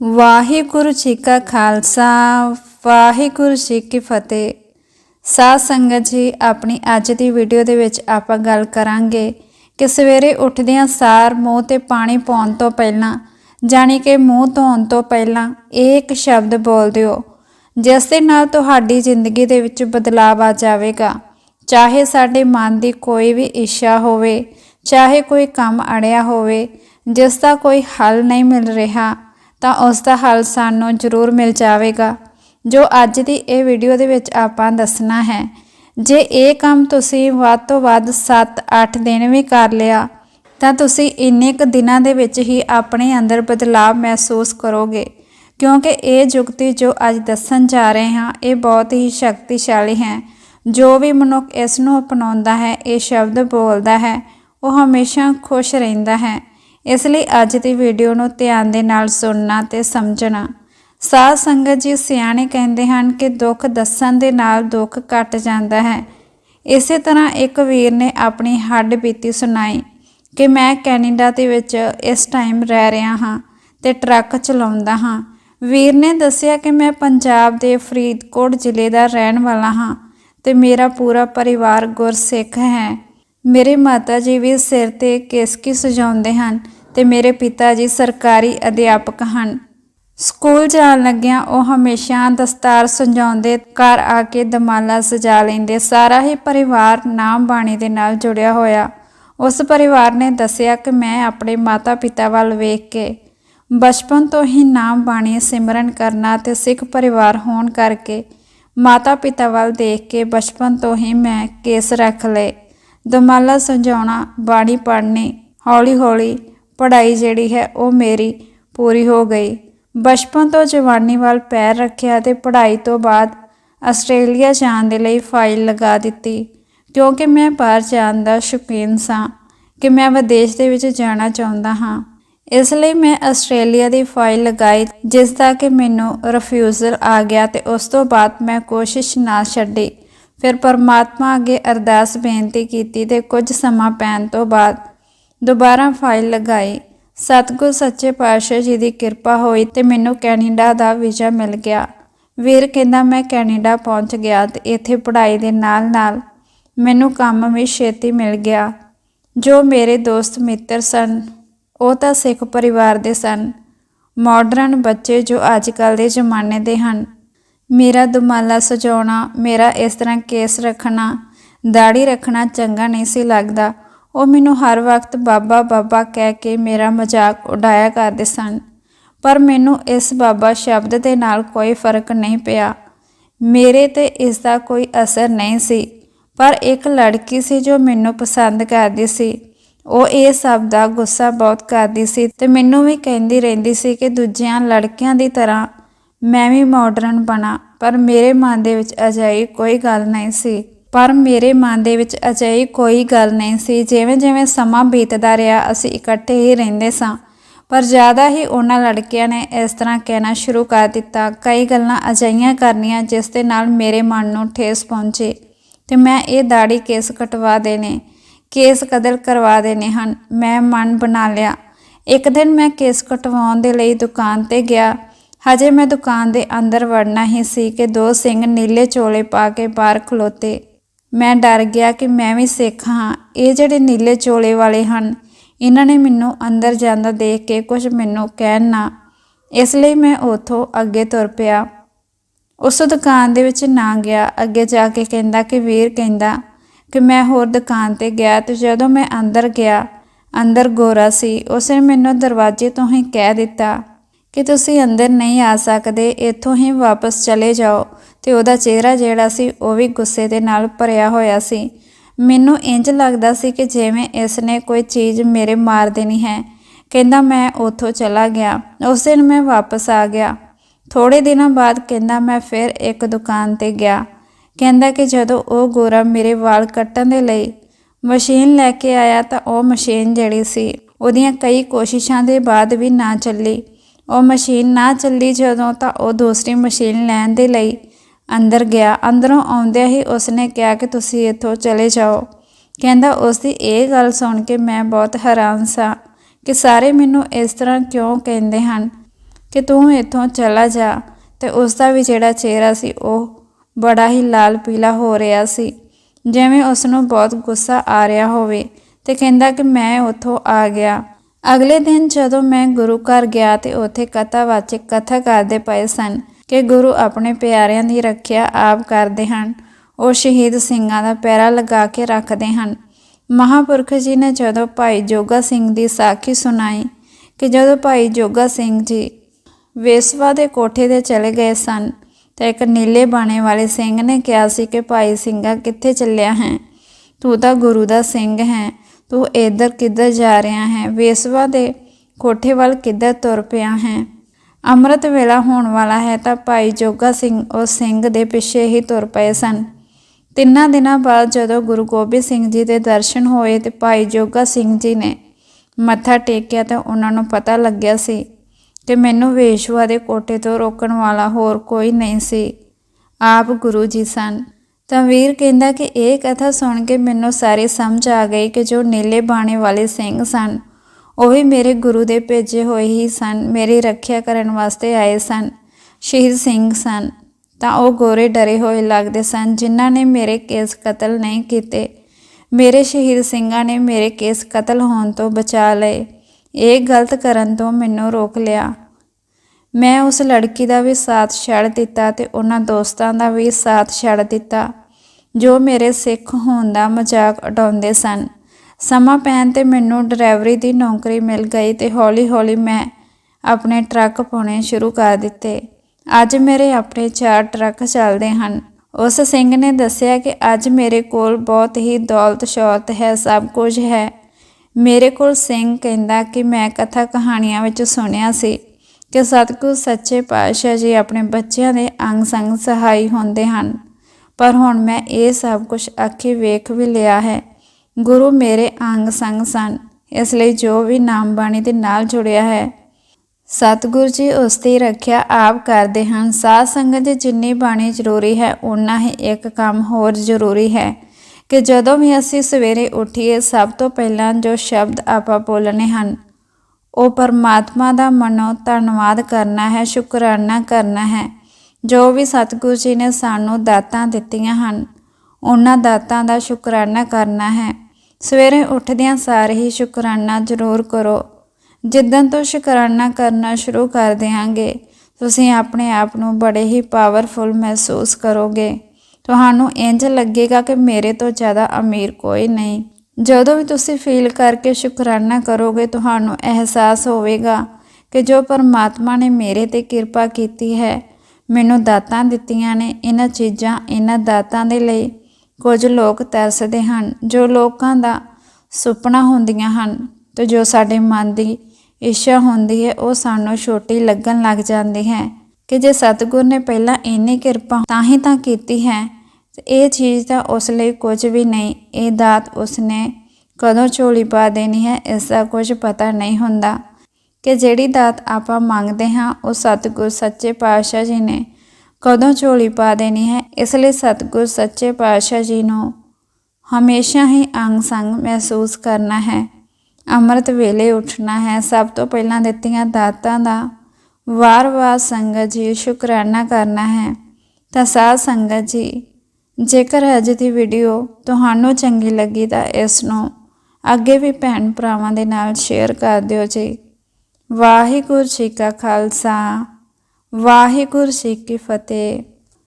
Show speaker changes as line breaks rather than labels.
ਵਾਹਿਗੁਰੂ ਜੀ ਕਾ ਖਾਲਸਾ, ਵਾਹਿਗੁਰੂ ਜੀ ਕੀ ਫਤਿਹ। ਸਾਧ ਸੰਗਤ ਜੀ, ਆਪਣੀ ਅੱਜ ਦੀ ਵੀਡੀਓ ਦੇ ਵਿੱਚ ਆਪਾਂ ਗੱਲ ਕਰਾਂਗੇ ਕਿ ਸਵੇਰੇ ਉੱਠਦਿਆਂ ਸਾਰ ਮੂੰਹ ਤੇ ਪਾਣੀ ਪਾਉਣ ਤੋਂ ਪਹਿਲਾਂ, ਜਾਣੀ ਕਿ ਮੂੰਹ ਧੋਣ ਤੋਂ ਪਹਿਲਾਂ ਇਹ ਇੱਕ ਸ਼ਬਦ ਬੋਲ ਦਿਓ, ਜਿਸ ਦੇ ਨਾਲ ਤੁਹਾਡੀ ਜ਼ਿੰਦਗੀ ਦੇ ਵਿੱਚ ਬਦਲਾਅ ਆ ਜਾਵੇਗਾ। ਚਾਹੇ ਸਾਡੇ ਮਨ ਦੀ ਕੋਈ ਵੀ ਇੱਛਾ ਹੋਵੇ, ਚਾਹੇ ਕੋਈ ਕੰਮ ਅੜਿਆ ਹੋਵੇ, ਜਿਸ ਦਾ ਕੋਈ ਹੱਲ ਨਹੀਂ ਮਿਲ ਰਿਹਾ ਤਾਂ ਉਸ ਦਾ ਹੱਲ ਸਾਨੂੰ ਜ਼ਰੂਰ ਮਿਲ ਜਾਵੇਗਾ। ਜੋ ਅੱਜ ਦੀ ਇਹ ਵੀਡੀਓ ਦੇ ਵਿੱਚ ਆਪਾਂ ਦੱਸਣਾ ਹੈ, ਜੇ ਇਹ ਕੰਮ ਤੁਸੀਂ ਵੱਧ ਤੋਂ ਵੱਧ 7-8 ਦਿਨ ਵੀ ਕਰ ਲਿਆ, ਤਾਂ ਤੁਸੀਂ ਇੰਨੇ ਕੁ ਦਿਨਾਂ ਦੇ ਵਿੱਚ ਹੀ ਆਪਣੇ ਅੰਦਰ ਬਦਲਾਅ ਮਹਿਸੂਸ ਕਰੋਗੇ। ਕਿਉਂਕਿ ਇਹ ਜੁਗਤੀ ਜੋ ਅੱਜ ਦੱਸਣ ਜਾ ਰਹੇ ਹਾਂ, ਇਹ ਬਹੁਤ ਹੀ ਸ਼ਕਤੀਸ਼ਾਲੀ ਹੈ। ਜੋ ਵੀ ਮਨੁੱਖ ਇਸ ਨੂੰ ਅਪਣਾਉਂਦਾ ਹੈ, ਇਹ ਸ਼ਬਦ ਬੋਲਦਾ ਹੈ, ਉਹ ਹਮੇਸ਼ਾ ਖੁਸ਼ ਰਹਿੰਦਾ ਹੈ। ਇਸ ਲਈ ਅੱਜ ਦੀ ਵੀਡੀਓ ਨੂੰ ਧਿਆਨ ਦੇ ਨਾਲ ਸੁਣਨਾ ਤੇ ਸਮਝਣਾ। ਸਾਧ ਸੰਗਤ ਜੀ ਸਿਆਣੇ ਕਹਿੰਦੇ ਹਨ ਕਿ ਦੁੱਖ ਦੱਸਣ ਦੇ ਨਾਲ ਦੁੱਖ ਘਟ ਜਾਂਦਾ ਹੈ। ਇਸੇ ਤਰ੍ਹਾਂ ਇੱਕ ਵੀਰ ਨੇ ਆਪਣੀ ਹੱਡ ਬੀਤੀ ਸੁਣਾਈ ਕਿ ਮੈਂ ਕੈਨੇਡਾ ਦੇ ਵਿੱਚ ਇਸ ਟਾਈਮ ਰਹਿ ਰਿਹਾ ਹਾਂ ਤੇ ਟਰੱਕ ਚਲਾਉਂਦਾ ਹਾਂ। ਵੀਰ ਨੇ ਦੱਸਿਆ ਕਿ ਮੈਂ ਪੰਜਾਬ ਦੇ ਫਰੀਦਕੋਟ ਜ਼ਿਲ੍ਹੇ ਦਾ ਰਹਿਣ ਵਾਲਾ ਹਾਂ ਤੇ ਮੇਰਾ ਪੂਰਾ ਪਰਿਵਾਰ ਗੁਰਸਿੱਖ ਹੈ। ਮੇਰੇ ਮਾਤਾ ਜੀ ਵੀ ਸਿਰ ਤੇ ਕੇਸਕੀ ਸਜਾਉਂਦੇ ਹਨ ਤੇ ਮੇਰੇ ਪਿਤਾ ਜੀ ਸਰਕਾਰੀ ਅਧਿਆਪਕ ਹਨ। ਸਕੂਲ ਜਾਣ ਲੱਗਿਆਂ ਉਹ ਹਮੇਸ਼ਾ ਦਸਤਾਰ ਸਜਾਉਂਦੇ, ਘਰ ਆ ਕੇ ਦਮਾਲਾ ਸਜਾ ਲੈਂਦੇ, ਸਾਰਾ ਹੀ ਪਰਿਵਾਰ ਨਾਮ ਬਾਣੀ ਦੇ ਨਾਲ ਜੁੜਿਆ ਹੋਇਆ। ਉਸ ਪਰਿਵਾਰ ਨੇ ਦੱਸਿਆ ਕਿ ਮੈਂ ਆਪਣੇ ਮਾਤਾ-ਪਿਤਾ ਵੱਲ ਵੇਖ ਕੇ ਬਚਪਨ ਤੋਂ ਹੀ ਨਾਮ ਬਾਣੀ ਸਿਮਰਨ ਕਰਨਾ ਤੇ ਸਿੱਖ ਪਰਿਵਾਰ ਹੋਣ ਕਰਕੇ ਮਾਤਾ-ਪਿਤਾ ਵੱਲ ਦੇਖ ਕੇ ਬਚਪਨ ਤੋਂ ਹੀ ਮੈਂ ਕੇਸ ਰੱਖ ਲਏ। ਦਮਾਲਾ ਸਮਝਾਉਣਾ, ਬਾਣੀ ਪੜ੍ਹਨੀ, ਹੌਲੀ-ਹੌਲੀ ਪੜ੍ਹਾਈ ਜਿਹੜੀ ਹੈ ਉਹ ਮੇਰੀ ਪੂਰੀ ਹੋ ਗਈ। ਬਚਪਨ ਤੋਂ ਜਵਾਨੀ ਵੱਲ ਪੈਰ ਰੱਖਿਆ ਤੇ ਪੜ੍ਹਾਈ ਤੋਂ ਬਾਅਦ ਆਸਟ੍ਰੇਲੀਆ ਜਾਣ ਦੇ ਲਈ ਫਾਈਲ ਲਗਾ ਦਿੱਤੀ। ਕਿਉਂਕਿ ਮੈਂ ਬਾਹਰ ਜਾਣ ਦਾ ਸ਼ੌਕੀਨ ਸਾਂ ਕਿ ਮੈਂ ਵਿਦੇਸ਼ ਦੇ ਵਿੱਚ ਜਾਣਾ ਚਾਹੁੰਦਾ ਹਾਂ। ਇਸ ਲਈ ਮੈਂ ਆਸਟ੍ਰੇਲੀਆ ਦੀ ਫਾਈਲ ਲਗਾਈ, ਜਿਸ ਦਾ ਕਿ ਮੈਨੂੰ ਰਿਫਿਊਜ਼ਲ ਆ ਗਿਆ ਤੇ ਉਸ ਤੋਂ ਬਾਅਦ ਮੈਂ ਕੋਸ਼ਿਸ਼ ਨਾ ਛੱਡੀ ਫਿਰ ਪਰਮਾਤਮਾ ਅੱਗੇ ਅਰਦਾਸ ਬੇਨਤੀ ਕੀਤੀ ਤੇ ਕੁਝ ਸਮਾਂ ਪੈਣ ਤੋਂ ਬਾਅਦ ਦੁਬਾਰਾ ਫਾਈਲ ਲਗਾਈ। ਸਤਿਗੁਰ ਸੱਚੇ ਪਾਤਸ਼ਾਹ ਜੀ ਦੀ ਕਿਰਪਾ ਹੋਈ ਤੇ ਮੈਨੂੰ ਕੈਨੇਡਾ ਦਾ ਵੀਜ਼ਾ ਮਿਲ ਗਿਆ। ਵੀਰ ਕਹਿੰਦਾ, ਮੈਂ ਕੈਨੇਡਾ ਪਹੁੰਚ ਗਿਆ ਤੇ ਇੱਥੇ ਪੜ੍ਹਾਈ ਦੇ ਨਾਲ-ਨਾਲ ਮੈਨੂੰ ਕੰਮ ਵੀ ਛੇਤੀ ਮਿਲ ਗਿਆ। ਜੋ ਮੇਰੇ ਦੋਸਤ ਮਿੱਤਰ ਸਨ, ਉਹ ਤਾਂ ਸਿੱਖ ਪਰਿਵਾਰ ਦੇ ਸਨ। ਮਾਡਰਨ ਬੱਚੇ ਜੋ ਅੱਜ ਕੱਲ ਦੇ ਜ਼ਮਾਨੇ ਦੇ ਹਨ ਮੇਰਾ ਦੁਮਾਲਾ ਸਜਾਉਣਾ, ਮੇਰਾ ਇਸ ਤਰ੍ਹਾਂ ਕੇਸ ਰੱਖਣਾ ਦਾੜੀ ਰੱਖਣਾ ਚੰਗਾ ਨਹੀਂ ਸੀ ਲੱਗਦਾ। ਉਹ ਮੈਨੂੰ ਹਰ ਵਕਤ ਬਾਬਾ ਬਾਬਾ ਕਹਿ ਕੇ ਮੇਰਾ ਮਜ਼ਾਕ ਉਡਾਇਆ ਕਰਦੇ ਸਨ। ਪਰ ਮੈਨੂੰ ਇਸ ਬਾਬਾ ਸ਼ਬਦ ਦੇ ਨਾਲ ਕੋਈ ਫ਼ਰਕ ਨਹੀਂ ਪਿਆ। ਮੇਰੇ ਤੇ ਇਸ ਦਾ ਕੋਈ ਅਸਰ ਨਹੀਂ ਸੀ। ਪਰ ਇੱਕ ਲੜਕੀ ਸੀ ਜੋ ਮੈਨੂੰ ਪਸੰਦ ਕਰਦੀ ਸੀ। ਉਹ ਇਹ ਸਭ ਦਾ ਗੁੱਸਾ ਬਹੁਤ ਕਰਦੀ ਸੀ ਤੇ ਮੈਨੂੰ ਵੀ ਕਹਿੰਦੀ ਰਹਿੰਦੀ ਸੀ ਕਿ ਦੂਜਿਆਂ ਲੜਕਿਆਂ ਦੀ ਤਰ੍ਹਾਂ ਮੈਂ ਵੀ ਮਾਡਰਨ ਬਣਾ, ਪਰ ਮੇਰੇ ਮਨ ਦੇ ਵਿੱਚ ਅਜਿਹੀ ਕੋਈ ਗੱਲ ਨਹੀਂ ਸੀ। ਪਰ ਮੇਰੇ ਮਨ ਦੇ ਵਿੱਚ ਅਜਿਹੀ ਕੋਈ ਗੱਲ ਨਹੀਂ ਸੀ, ਜਿਵੇਂ ਜਿਵੇਂ ਸਮਾਂ ਬੀਤਦਾ ਰਿਹਾ, ਅਸੀਂ ਇਕੱਠੇ ਹੀ ਰਹਿੰਦੇ ਸਾਂ। ਪਰ ਜ਼ਿਆਦਾ ਹੀ ਉਹਨਾਂ ਲੜਕਿਆਂ ਨੇ ਇਸ ਤਰ੍ਹਾਂ ਕਹਿਣਾ ਸ਼ੁਰੂ ਕਰ ਦਿੱਤਾ। ਕਈ ਗੱਲਾਂ ਅਜਿਹੀਆਂ ਕਰਨੀਆਂ ਜਿਸ ਦੇ ਨਾਲ ਮੇਰੇ ਮਨ ਨੂੰ ਠੇਸ ਪਹੁੰਚੇ ਤੇ ਮੈਂ ਇਹ ਦਾੜੀ ਕੇਸ ਕਟਵਾ ਦੇਣੇ, ਕੇਸ ਕਦਰ ਕਰਵਾ ਦੇਣੇ ਹਨ। ਮੈਂ ਮਨ ਬਣਾ ਲਿਆ। ਇੱਕ ਦਿਨ ਮੈਂ ਕੇਸ ਕਟਵਾਉਣ ਦੇ ਲਈ ਦੁਕਾਨ ਤੇ ਗਿਆ। ਹਜੇ ਮੈਂ ਦੁਕਾਨ ਦੇ ਅੰਦਰ ਵੜਨਾ ਹੀ ਸੀ ਕਿ ਦੋ ਸਿੰਘ ਨੀਲੇ ਚੋਲੇ ਪਾ ਕੇ ਬਾਹਰ ਖਲੋਤੇ। ਮੈਂ ਡਰ ਗਿਆ ਕਿ ਮੈਂ ਵੀ ਸਿੱਖ ਹਾਂ। ਇਹ ਜਿਹੜੇ ਨੀਲੇ ਚੋਲੇ ਵਾਲੇ ਹਨ, ਇਹਨਾਂ ਨੇ ਮੈਨੂੰ ਅੰਦਰ ਜਾਂਦਾ ਦੇਖ ਕੇ ਕੁਝ ਮੈਨੂੰ ਕਹਿਣ ਨਾ। ਇਸ ਲਈ ਮੈਂ ਉਥੋਂ ਅੱਗੇ ਤੁਰ ਪਿਆ। ਉਸ ਦੁਕਾਨ ਦੇ ਵਿੱਚ ਨਾ ਗਿਆ। ਅੱਗੇ ਜਾ ਕੇ ਕਹਿੰਦਾ ਕਿ ਵੀਰ ਕਹਿੰਦਾ ਕਿ ਮੈਂ ਹੋਰ ਦੁਕਾਨ ਤੇ ਗਿਆ ਤੇ ਜਦੋਂ ਮੈਂ ਅੰਦਰ ਗਿਆ, ਅੰਦਰ ਗੋਰਾ ਸੀ। ਉਸਨੇ ਮੈਨੂੰ ਦਰਵਾਜ਼ੇ ਤੋਂ ਹੀ ਕਹਿ ਦਿੱਤਾ ਕਿ ਤੁਸੀਂ ਅੰਦਰ ਨਹੀਂ ਆ ਸਕਦੇ, ਇੱਥੋਂ ਹੀ ਵਾਪਸ ਚਲੇ ਜਾਓ। ਤੇ ਉਹਦਾ ਚਿਹਰਾ ਜਿਹੜਾ ਸੀ, ਉਹ ਵੀ ਗੁੱਸੇ ਦੇ ਨਾਲ ਭਰਿਆ ਹੋਇਆ ਸੀ। ਮੈਨੂੰ ਇੰਜ ਲੱਗਦਾ ਸੀ ਕਿ ਜਿਵੇਂ ਇਸ ਨੇ ਕੋਈ ਚੀਜ਼ ਮੇਰੇ ਮਾਰ ਦੇਣੀ ਹੈ। ਕਹਿੰਦਾ, ਮੈਂ ਉੱਥੋਂ ਚਲਾ ਗਿਆ। ਉਸ ਦਿਨ ਮੈਂ ਵਾਪਸ ਆ ਗਿਆ। ਥੋੜੇ ਦਿਨਾਂ ਬਾਅਦ ਕਹਿੰਦਾ, ਮੈਂ ਫਿਰ ਇੱਕ ਦੁਕਾਨ ਤੇ ਗਿਆ। ਕਹਿੰਦਾ ਕਿ ਜਦੋਂ ਉਹ ਗੋਰਾ ਮੇਰੇ ਵਾਲ ਕੱਟਣ ਦੇ ਲਈ ਮਸ਼ੀਨ ਲੈ ਕੇ ਆਇਆ ਤਾਂ ਉਹ ਮਸ਼ੀਨ ਜਿਹੜੀ ਸੀ, ਉਹਦੀਆਂ ਕਈ ਕੋਸ਼ਿਸ਼ਾਂ ਦੇ ਬਾਅਦ ਵੀ ਨਾ ਚੱਲੀ। ਉਹ ਮਸ਼ੀਨ ਨਾ ਚੱਲੀ ਜਦੋਂ ਤਾਂ ਉਹ ਦੂਸਰੀ ਮਸ਼ੀਨ ਲੈਣ ਦੇ ਲਈ ਅੰਦਰ ਗਿਆ। ਅੰਦਰੋਂ ਆਉਂਦਿਆਂ ਹੀ ਉਸਨੇ ਕਿਹਾ ਕਿ ਤੁਸੀਂ ਇੱਥੋਂ ਚਲੇ ਜਾਓ। ਕਹਿੰਦਾ ਉਸ ਦੀ ਇਹ ਗੱਲ ਸੁਣ ਕੇ ਮੈਂ ਬਹੁਤ ਹੈਰਾਨ ਸਾਂ ਕਿ ਸਾਰੇ ਮੈਨੂੰ ਇਸ ਤਰ੍ਹਾਂ ਕਿਉਂ ਕਹਿੰਦੇ ਹਨ ਕਿ ਤੂੰ ਇੱਥੋਂ ਚਲਾ ਜਾ ਤੇ ਉਸ ਦਾ ਵੀ ਜਿਹੜਾ ਚਿਹਰਾ ਸੀ, ਉਹ ਬੜਾ ਹੀ ਲਾਲ ਪੀਲਾ ਹੋ ਰਿਹਾ ਸੀ, ਜਿਵੇਂ ਉਸ ਨੂੰ ਬਹੁਤ ਗੁੱਸਾ ਆ ਰਿਹਾ ਹੋਵੇ। ਤੇ ਕਹਿੰਦਾ ਕਿ ਮੈਂ ਉੱਥੋਂ ਆ ਗਿਆ। ਅਗਲੇ ਦਿਨ ਜਦੋਂ ਮੈਂ ਗੁਰੂ ਘਰ ਗਿਆ ਤੇ ਉੱਥੇ ਕਥਾ ਕਥਾਵਾਚਕ ਕਥਾ ਕਰਦੇ ਪਏ ਸਨ ਕਿ ਗੁਰੂ ਆਪਣੇ ਪਿਆਰਿਆਂ ਦੀ ਰੱਖਿਆ ਆਪ ਕਰਦੇ ਹਨ। ਉਹ ਸ਼ਹੀਦ ਸਿੰਘਾਂ ਦਾ ਪੈਰਾ ਲਗਾ ਕੇ ਰੱਖਦੇ ਹਨ। ਮਹਾਪੁਰਖ ਜੀ ਨੇ ਜਦੋਂ ਭਾਈ ਜੋਗਾ ਸਿੰਘ ਦੀ ਸਾਖੀ ਸੁਣਾਈ ਕਿ ਜਦੋਂ ਭਾਈ ਜੋਗਾ ਸਿੰਘ ਜੀ ਵੇਸਵਾ ਦੇ ਕੋਠੇ ਤੇ ਚਲੇ ਗਏ ਸਨ ਤਾਂ ਇੱਕ ਨੀਲੇ ਬਾਣੇ ਵਾਲੇ ਸਿੰਘ ਨੇ ਕਿਹਾ ਸੀ ਕਿ ਭਾਈ ਸਿੰਘਾ ਕਿੱਥੇ ਚੱਲਿਆ ਹੈ? ਤੂੰ ਤਾਂ ਗੁਰੂ ਦਾ ਸਿੰਘ ਹੈ। ਤੂੰ ਇੱਧਰ ਕਿੱਧਰ ਜਾ ਰਿਹਾ ਹੈ? ਵੇਸਵਾ ਦੇ ਕੋਠੇ ਵੱਲ ਕਿੱਧਰ ਤੁਰ ਪਿਆ ਹੈ? ਅੰਮ੍ਰਿਤ ਵੇਲਾ ਹੋਣ ਵਾਲਾ ਹੈ ਤਾਂ ਭਾਈ ਜੋਗਾ ਸਿੰਘ ਉਹ ਸਿੰਘ ਦੇ ਪਿੱਛੇ ਹੀ ਤੁਰ ਪਏ ਸਨ। ਤਿੰਨਾਂ ਦਿਨਾਂ ਬਾਅਦ ਜਦੋਂ ਗੁਰੂ ਗੋਬਿੰਦ ਸਿੰਘ ਜੀ ਦੇ ਦਰਸ਼ਨ ਹੋਏ ਤੇ ਭਾਈ ਜੋਗਾ ਸਿੰਘ ਜੀ ਨੇ ਮੱਥਾ ਟੇਕਿਆ ਤਾਂ ਉਹਨਾਂ ਨੂੰ ਪਤਾ ਲੱਗਿਆ ਸੀ ਕਿ ਮੈਨੂੰ ਵੇਸ਼ਵਾ ਦੇ ਕੋਟੇ ਤੋਂ ਰੋਕਣ ਵਾਲਾ ਹੋਰ ਕੋਈ ਨਹੀਂ ਸੀ। ਆਪ ਗੁਰੂ ਜੀ ਸਨ। ਤਾਂ ਵੀਰ ਕਹਿੰਦਾ ਕਿ ਇਹ ਕਥਾ ਸੁਣ ਕੇ ਮੈਨੂੰ ਸਾਰੀ ਸਮਝ ਆ ਗਈ ਕਿ ਜੋ ਨੀਲੇ ਬਾਣੇ ਵਾਲੇ ਸਿੰਘ ਸਨ, ਉਹ ਵੀ ਮੇਰੇ ਗੁਰੂ ਦੇ ਭੇਜੇ ਹੋਏ ਹੀ ਸਨ, ਮੇਰੀ ਰੱਖਿਆ ਕਰਨ ਵਾਸਤੇ ਆਏ ਸਨ, ਸ਼ਹੀਦ ਸਿੰਘ ਸਨ। ਤਾਂ ਉਹ ਗੋਰੇ ਡਰੇ ਹੋਏ ਲੱਗਦੇ ਸਨ, ਜਿਨ੍ਹਾਂ ਨੇ ਮੇਰੇ ਕੇਸ ਕਤਲ ਨਹੀਂ ਕੀਤੇ। ਮੇਰੇ ਸ਼ਹੀਦ ਸਿੰਘਾਂ ਨੇ ਮੇਰੇ ਕੇਸ ਕਤਲ ਹੋਣ ਤੋਂ ਬਚਾ ਲਏ। ਇਹ ਗਲਤ ਕਰਨ ਤੋਂ ਮੈਨੂੰ ਰੋਕ ਲਿਆ। ਮੈਂ ਉਸ ਲੜਕੀ ਦਾ ਵੀ ਸਾਥ ਛੱਡ ਦਿੱਤਾ ਤੇ ਉਹਨਾਂ ਦੋਸਤਾਂ ਦਾ ਵੀ ਸਾਥ ਛੱਡ ਦਿੱਤਾ, ਜੋ ਮੇਰੇ ਸਿੱਖ ਹੋਣ ਦਾ ਮਜ਼ਾਕ ਉਡਾਉਂਦੇ ਸਨ। ਸਮਾਂ ਪੈਣ ਤੇ ਮੈਨੂੰ ਡਰਾਈਵਰੀ ਦੀ ਨੌਕਰੀ ਮਿਲ ਗਈ ਤੇ ਹੌਲੀ-ਹੌਲੀ ਮੈਂ ਆਪਣੇ ਟਰੱਕ ਪਾਉਣੇ ਸ਼ੁਰੂ ਕਰ ਦਿੱਤੇ। ਅੱਜ ਮੇਰੇ ਆਪਣੇ ਚਾਰ ਟਰੱਕ ਚੱਲਦੇ ਹਨ। ਉਸ ਸਿੰਘ ਨੇ ਦੱਸਿਆ ਕਿ ਅੱਜ ਮੇਰੇ ਕੋਲ ਬਹੁਤ ਹੀ ਦੌਲਤ ਸ਼ੌਹਰਤ ਹੈ, ਸਭ ਕੁਝ ਹੈ। ਮੇਰੇ ਕੋਲ ਸਿੰਘ ਕਹਿੰਦਾ ਕਿ ਮੈਂ ਕਥਾ ਕਹਾਣੀਆਂ ਵਿੱਚ ਸੁਣਿਆ ਸੀ। ਕਿ ਸਤਿਗੁਰ ਸੱਚੇ ਪਾਤਸ਼ਾਹ ਜੀ ਆਪਣੇ ਬੱਚਿਆਂ ਦੇ ਅੰਗ ਸੰਗ ਸਹਾਈ ਹੁੰਦੇ ਹਨ। ਪਰ ਹੁਣ ਮੈਂ ਇਹ ਸਭ ਕੁਝ ਅੱਖੀ ਵੇਖ ਵੀ ਲਿਆ ਹੈ। ਗੁਰੂ ਮੇਰੇ ਅੰਗ ਸੰਗ ਸਨ, ਇਸ ਲਈ ਜੋ ਵੀ ਨਾਮ ਬਾਣੀ ਦੇ ਨਾਲ ਜੁੜਿਆ ਹੈ। ਸਤਿਗੁਰ ਜੀ ਉਸ ਦੀ ਰੱਖਿਆ ਆਪ ਕਰਦੇ ਹਨ। ਸਾਧ ਸੰਗਤ ਦੀ ਜਿੰਨੀ ਬਾਣੀ ਜ਼ਰੂਰੀ ਹੈ ਉਨਾ ਹੀ ਇੱਕ ਕੰਮ ਹੋਰ ਜ਼ਰੂਰੀ ਹੈ ਕਿ ਜਦੋਂ ਵੀ ਅਸੀਂ ਸਵੇਰੇ ਉੱਠੀਏ, ਸਭ ਤੋਂ ਪਹਿਲਾਂ ਜੋ ਸ਼ਬਦ ਆਪਾਂ ਬੋਲਣੇ ਹਨ ਉਹ ਪਰਮਾਤਮਾ ਦਾ ਮਨੋ ਧੰਨਵਾਦ ਕਰਨਾ ਹੈ, ਸ਼ੁਕਰਾਨਾ ਕਰਨਾ ਹੈ। ਜੋ ਵੀ ਸਤਿਗੁਰੂ ਜੀ ਨੇ ਸਾਨੂੰ ਦਾਤਾਂ ਦਿੱਤੀਆਂ ਹਨ, ਉਹਨਾਂ ਦਾਤਾਂ ਦਾ ਸ਼ੁਕਰਾਨਾ ਕਰਨਾ ਹੈ। ਸਵੇਰੇ ਉੱਠਦਿਆਂ ਸਾਰ ਹੀ ਸ਼ੁਕਰਾਨਾ ਜ਼ਰੂਰ ਕਰੋ। ਜਿੱਦਣ ਤੋਂ ਸ਼ੁਕਰਾਨਾ ਕਰਨਾ ਸ਼ੁਰੂ ਕਰ ਦਿਆਂਗੇ, ਤੁਸੀਂ ਆਪਣੇ ਆਪ ਨੂੰ ਬੜੇ ਹੀ ਪਾਵਰਫੁਲ ਮਹਿਸੂਸ ਕਰੋਗੇ। ਤੁਹਾਨੂੰ ਇੰਜ ਲੱਗੇਗਾ ਕਿ ਮੇਰੇ ਤੋਂ ਜ਼ਿਆਦਾ ਅਮੀਰ ਕੋਈ ਨਹੀਂ। ਜਦੋਂ ਵੀ ਤੁਸੀਂ ਫੀਲ ਕਰਕੇ ਸ਼ੁਕਰਾਨਾ ਕਰੋਗੇ, ਤੁਹਾਨੂੰ ਅਹਿਸਾਸ ਹੋਵੇਗਾ ਕਿ ਜੋ ਪਰਮਾਤਮਾ ਨੇ ਮੇਰੇ ਤੇ ਕਿਰਪਾ ਕੀਤੀ ਹੈ, ਮੈਨੂੰ ਦਾਤਾਂ ਦਿੱਤੀਆਂ ਨੇ। ਇਹਨਾਂ ਚੀਜ਼ਾਂ, ਇਹਨਾਂ ਦਾਤਾਂ ਦੇ ਲਈ ਕੁਝ ਲੋਕ ਤਰਸਦੇ ਹਨ, ਜੋ ਲੋਕਾਂ ਦਾ ਸੁਪਨਾ ਹੁੰਦੀਆਂ ਹਨ ਤੇ ਜੋ ਸਾਡੇ ਮਨ ਦੀ ਇੱਛਾ ਹੁੰਦੀ ਹੈ, ਉਹ ਸਾਨੂੰ ਛੋਟੀ ਲੱਗਣ ਲੱਗ ਜਾਂਦੀ ਹੈ ਕਿ ਜੇ ਸਤਿਗੁਰ ਨੇ ਪਹਿਲਾਂ ਇੰਨੀ ਕਿਰਪਾ ਤਾਂ ਹੀ ਤਾਂ ਕੀਤੀ ਹੈ। ਇਹ ਚੀਜ਼ ਤਾਂ ਉਸ ਲਈ ਕੁਝ ਵੀ ਨਹੀਂ, ਇਹ ਦਾਤ ਉਸਨੇ ਕਦੋਂ ਝੋਲੀ ਪਾ ਦੇਣੀ ਹੈ, ਇਸ ਦਾ ਕੁਝ ਪਤਾ ਨਹੀਂ ਹੁੰਦਾ। ਕਿ ਜਿਹੜੀ ਦਾਤ ਆਪਾਂ ਮੰਗਦੇ ਹਾਂ, ਉਹ ਸਤਿਗੁਰ ਸੱਚੇ ਪਾਤਸ਼ਾਹ ਜੀ ਨੇ ਕਦੋਂ ਝੋਲੀ ਪਾ ਦੇਣੀ ਹੈ, ਇਸ ਲਈ ਸਤਿਗੁਰ ਸੱਚੇ ਪਾਤਸ਼ਾਹ ਜੀ ਨੂੰ ਹਮੇਸ਼ਾ ਹੀ ਅੰਗ ਸੰਗ ਮਹਿਸੂਸ ਕਰਨਾ ਹੈ। ਅੰਮ੍ਰਿਤ ਵੇਲੇ ਉੱਠਣਾ ਹੈ, ਸਭ ਤੋਂ ਪਹਿਲਾਂ ਦਿੱਤੀਆਂ ਦਾਤਾਂ ਦਾ ਵਾਰ-ਵਾਰ ਸੰਗਤ ਜੀ ਸ਼ੁਕਰਾਨਾ ਕਰਨਾ ਹੈ। ਤਾਂ ਸਾਧ ਸੰਗਤ ਜੀ ਜੇਕਰ ਅੱਜ ਦੀ ਵੀਡੀਓ ਤੁਹਾਨੂੰ ਚੰਗੀ ਲੱਗੀ ਤਾਂ ਇਸ ਨੂੰ ਅੱਗੇ ਵੀ ਭੈਣ ਭਰਾਵਾਂ ਦੇ ਨਾਲ ਸ਼ੇਅਰ ਕਰ ਦਿਓ ਜੀ। ਵਾਹਿਗੁਰੂ ਜੀ ਕਾ ਖਾਲਸਾ, ਵਾਹਿਗੁਰੂ ਜੀ ਕੀ ਫਤਿਹ।